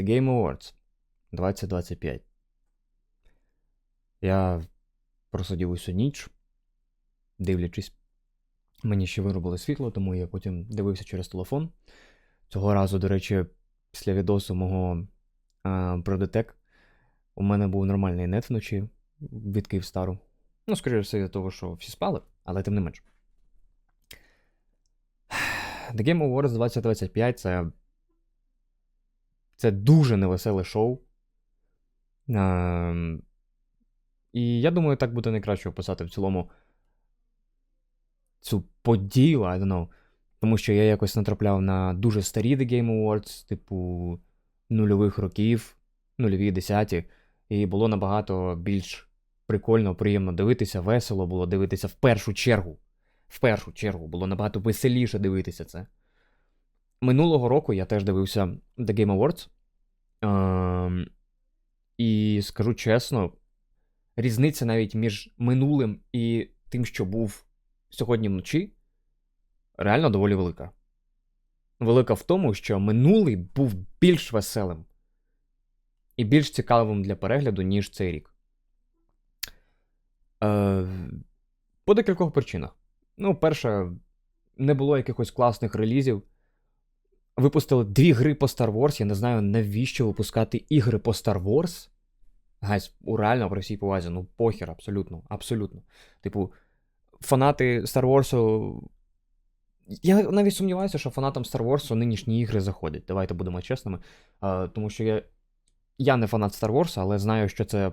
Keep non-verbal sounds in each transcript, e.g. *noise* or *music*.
The Game Awards 2025. Я просидів усю ніч, дивлячись. Мені ще виробили світло, тому я потім дивився через телефон. Цього разу, до речі, після відосу мого а, про детек у мене був нормальний нет вночі від Київстару. Ну, скоріше все, від того, що всі спали, але тим не менш. *sighs* The Game Awards 2025 це. Це дуже невеселе шоу. А, і я думаю, так буде найкраще описати в цілому цю подію, I don't know. Тому що я якось натрапляв на дуже старі The Game Awards, типу нульових років, нульові десяті, і було набагато більш прикольно, приємно дивитися, весело було дивитися в першу чергу. В першу чергу було набагато веселіше дивитися це. Минулого року я теж дивився The Game Awards. Ем, і скажу чесно, різниця навіть між минулим і тим, що був сьогодні вночі, реально доволі велика. Велика в тому, що минулий був більш веселим і більш цікавим для перегляду, ніж цей рік. Е, По декількох причинах. Ну, перше, не було якихось класних релізів. Випустили дві гри по Star Wars. Я не знаю, навіщо випускати ігри по Star Wars. Гайс, реально при всій повазі, ну похер, абсолютно. Абсолютно. Типу, фанати Star Wars. Я навіть сумніваюся, що фанатам Star Wars нинішні ігри заходять. Давайте будемо чесними. А, тому що я. Я не фанат Star Wars, але знаю, що це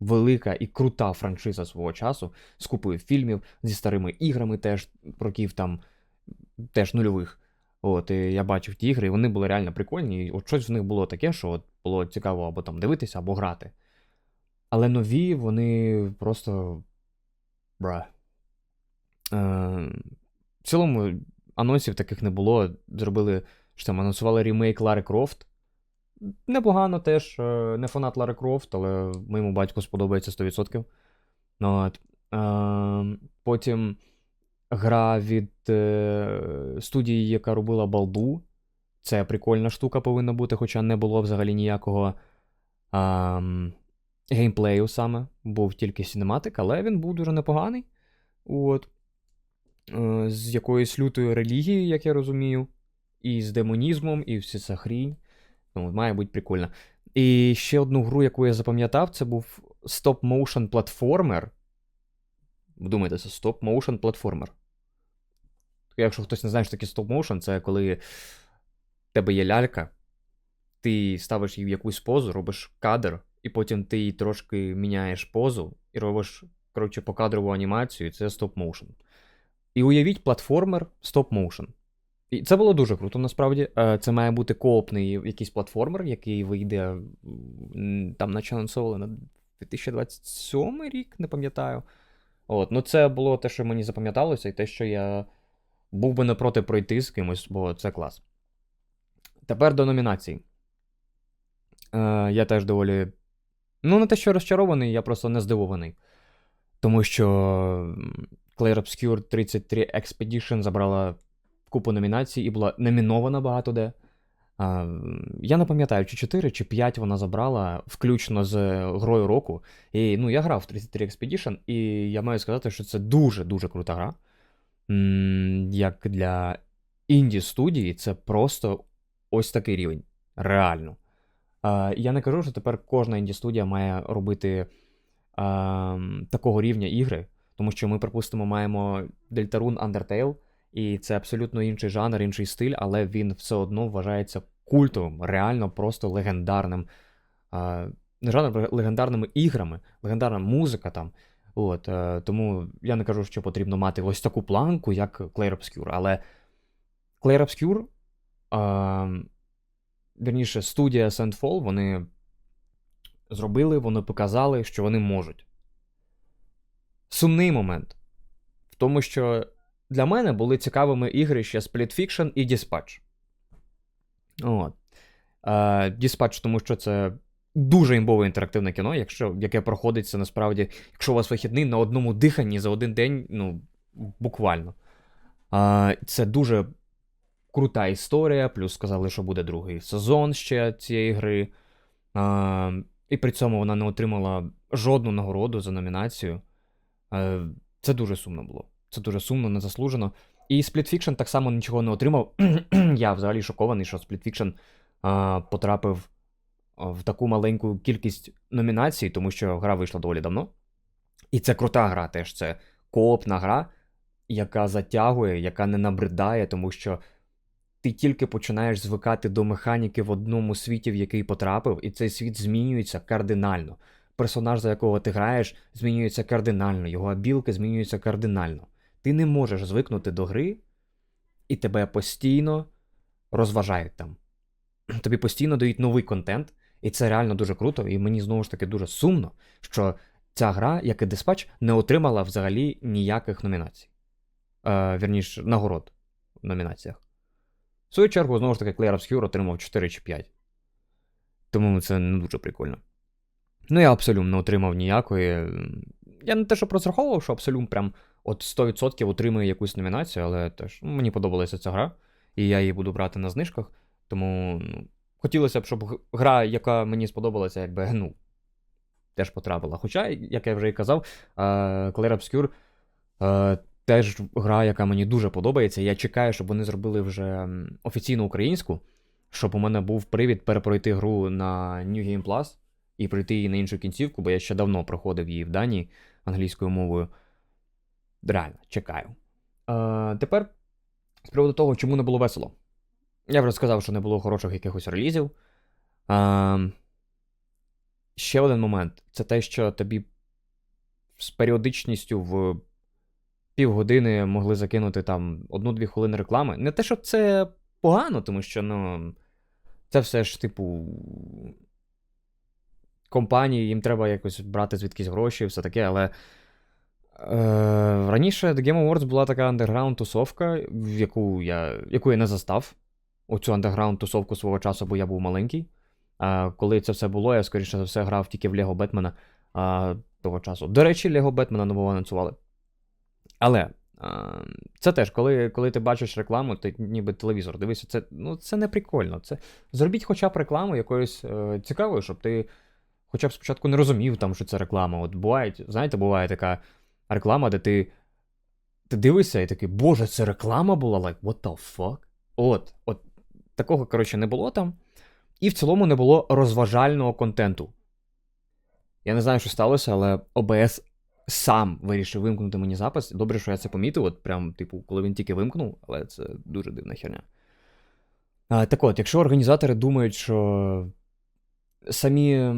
велика і крута франшиза свого часу з купою фільмів, зі старими іграми теж років там теж нульових. От, і я бачив ті ігри, і вони були реально прикольні. І от щось в них було таке, що от було цікаво або там дивитися, або грати. Але нові, вони просто. Бра. Е, в цілому, анонсів таких не було. Зробили, що там, анонсували ремейк Лари Крофт. Непогано теж, е, не фанат Лари Крофт, але моєму батьку сподобається 100%. Ну, от. Е, потім гра від е, студії, яка робила балду. Це прикольна штука повинна бути, хоча не було взагалі ніякого е, геймплею саме. Був тільки синематик, але він був дуже непоганий. От. Е, з якоюсь лютою релігією, як я розумію, і з демонізмом, і все це хрінь. Ну, має бути прикольно. І ще одну гру, яку я запам'ятав, це був стоп-моушен платформер. Вдумайтеся, стоп-моушен платформер. Якщо хтось не знає, що таке стоп-моушен, це коли в тебе є лялька, ти ставиш її в якусь позу, робиш кадр, і потім ти її трошки міняєш позу і робиш, коротше, покадрову анімацію, і це стоп-моушен. І уявіть платформер стоп-моушен. І це було дуже круто, насправді. Е, Це має бути коопний якийсь платформер, який вийде там, наче анонсовували на 2027 рік, не пам'ятаю. От, ну це було те, що мені запам'яталося, і те, що я був би не проти пройти з кимось, бо це клас. Тепер до номінацій. Е, Я теж доволі. Ну, не те, що розчарований, я просто не здивований. Тому що Clair Obscure 33 Expedition забрала купу номінацій і була номінована багато де. А, Я не пам'ятаю, чи 4, чи 5 вона забрала, включно з грою року. І ну, я грав в 33 Expedition, і я маю сказати, що це дуже-дуже крута гра. Як для інді студії, це просто ось такий рівень. Реально. Я не кажу, що тепер кожна інді студія має робити такого рівня ігри, тому що ми, припустимо, маємо Deltarune Undertale. І це абсолютно інший жанр, інший стиль, але він все одно вважається культовим, реально просто легендарним. Не жанр легендарними іграми, легендарна музика там. От, е, Тому я не кажу, що потрібно мати ось таку планку, як Clair Obscure. Але Clair Obscure, е, вірніше, студія Sandfall, вони зробили, вони показали, що вони можуть. Сумний момент в тому, що для мене були цікавими ігри ще Split Fiction і Dispatch. От. Е, Dispatch, тому що це дуже імбове інтерактивне кіно, якщо, яке проходиться насправді, якщо у вас вихідний на одному диханні за один день, ну, буквально. Е, Це дуже крута історія, плюс сказали, що буде другий сезон ще цієї гри. А, і при цьому вона не отримала жодну нагороду за номінацію. Е, Це дуже сумно було. Це дуже сумно, незаслужено. І Split Fiction так само нічого не отримав. *clears throat* Я взагалі шокований, що Split Fiction а, потрапив а, в таку маленьку кількість номінацій, тому що гра вийшла доволі давно. І це крута гра теж. Це коопна гра, яка затягує, яка не набридає, тому що ти тільки починаєш звикати до механіки в одному світі, в який потрапив, і цей світ змінюється кардинально. Персонаж, за якого ти граєш, змінюється кардинально, його абілки змінюються кардинально. Ти не можеш звикнути до гри, і тебе постійно розважають там. Тобі постійно дають новий контент, і це реально дуже круто. І мені знову ж таки дуже сумно, що ця гра, як і диспач, не отримала взагалі ніяких номінацій. Е, вірніш, нагород в номінаціях. В свою чергу, знову ж таки, Clair Obscure отримав 4 чи 5. Тому це не дуже прикольно. Ну, я Absolum не отримав ніякої. Я не те, що розраховував, що Absolum прям от 100% отримує якусь номінацію, але теж ну, мені подобалася ця гра, і я її буду брати на знижках. Тому ну, хотілося б, щоб гра, яка мені сподобалася, якби, ну, теж потрапила. Хоча, як я вже і казав, е, Clair Obscure е, теж гра, яка мені дуже подобається. Я чекаю, щоб вони зробили вже м, офіційну українську, щоб у мене був привід перепройти гру на New Game Plus і пройти її на іншу кінцівку, бо я ще давно проходив її в Данії англійською мовою. Реально, чекаю. Е, тепер з приводу того, чому не було весело. Я вже сказав, що не було хороших якихось релізів. Е, ще один момент це те, що тобі з періодичністю в півгодини могли закинути там одну-дві хвилини реклами. Не те, що це погано, тому що, ну, це все ж, типу, компанії, їм треба якось брати звідкись гроші, і все таке, але. Е, раніше The Game Awards була така андерграунд тусовка, яку я, яку я не застав. Оцю андерграунд тусовку свого часу, бо я був маленький. А коли це все було, я скоріше за все грав тільки в Лего Бетмена а, того часу. До речі, Лего Бетмена нового анонсували. Але а, це теж, коли коли ти бачиш рекламу, ти ніби телевізор дивишся, це ну, це не прикольно. Це, зробіть хоча б рекламу якоюсь е, цікавою, щоб ти хоча б спочатку не розумів, там, що це реклама. От буває, знаєте, буває така реклама, де ти. Ти дивишся і такий, боже, це реклама була? Like, what the fuck? От, от такого, коротше, не було там. І в цілому не було розважального контенту. Я не знаю, що сталося, але ОБС сам вирішив вимкнути мені запис. Добре, що я це помітив, от прям, типу, коли він тільки вимкнув, але це дуже дивна херня. А, так от, якщо організатори думають, що самі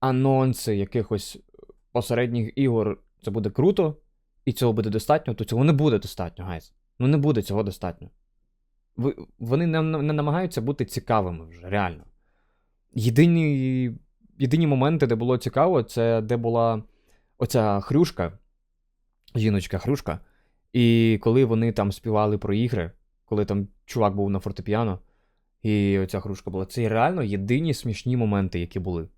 анонси якихось посередніх ігор це буде круто, і цього буде достатньо, то цього не буде достатньо, гайз. Ну не буде цього достатньо. Вони не, не намагаються бути цікавими вже, реально. Єдині, єдині моменти, де було цікаво, це де була оця хрюшка, жіночка хрюшка. І коли вони там співали про ігри, коли там чувак був на фортепіано, і оця хрюшка була. Це реально єдині смішні моменти, які були.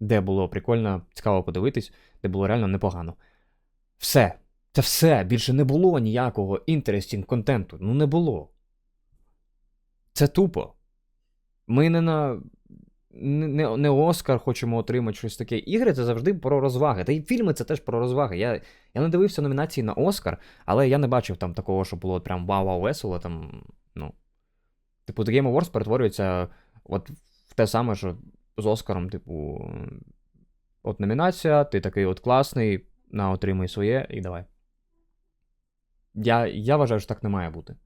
Де було прикольно, цікаво подивитись, де було реально непогано. Все. Це все. Більше не було ніякого інтерестінг контенту. Ну не було. Це тупо. Ми не на. Не, не Оскар хочемо отримати щось таке. Ігри це завжди про розваги. Та й фільми це теж про розваги. Я я не дивився номінації на Оскар, але я не бачив там такого, що було прям вау-вау весело. Там, ну. Типу, The Game Awards перетворюється от в те саме, що з Оскаром, типу. От номінація, ти такий от класний, на отримуй своє і давай. Я, Я вважаю, що так не має бути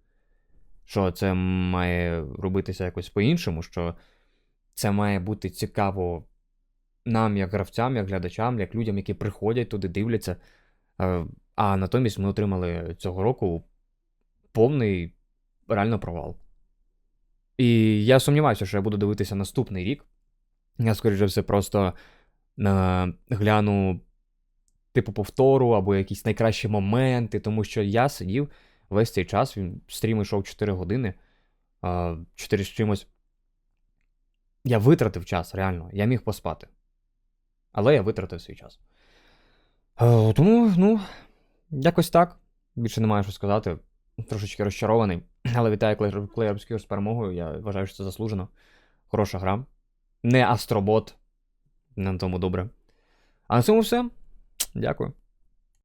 що це має робитися якось по-іншому, що це має бути цікаво нам, як гравцям, як глядачам, як людям, які приходять туди, дивляться. Е, А натомість ми отримали цього року повний реально провал. І я сумніваюся, що я буду дивитися наступний рік. Я, скоріше все, просто е, гляну, типу, повтору або якісь найкращі моменти, тому що я сидів весь цей час він стрім йшов 4 години, 4 з чимось. Я витратив час, реально. Я міг поспати. Але я витратив свій час. Е, Тому, ну, якось так. Більше немає що сказати. Трошечки розчарований. Але вітаю Clair Clair з перемогою. Я вважаю, що це заслужено. Хороша гра. Не Астробот. На тому добре. А на цьому все. Дякую.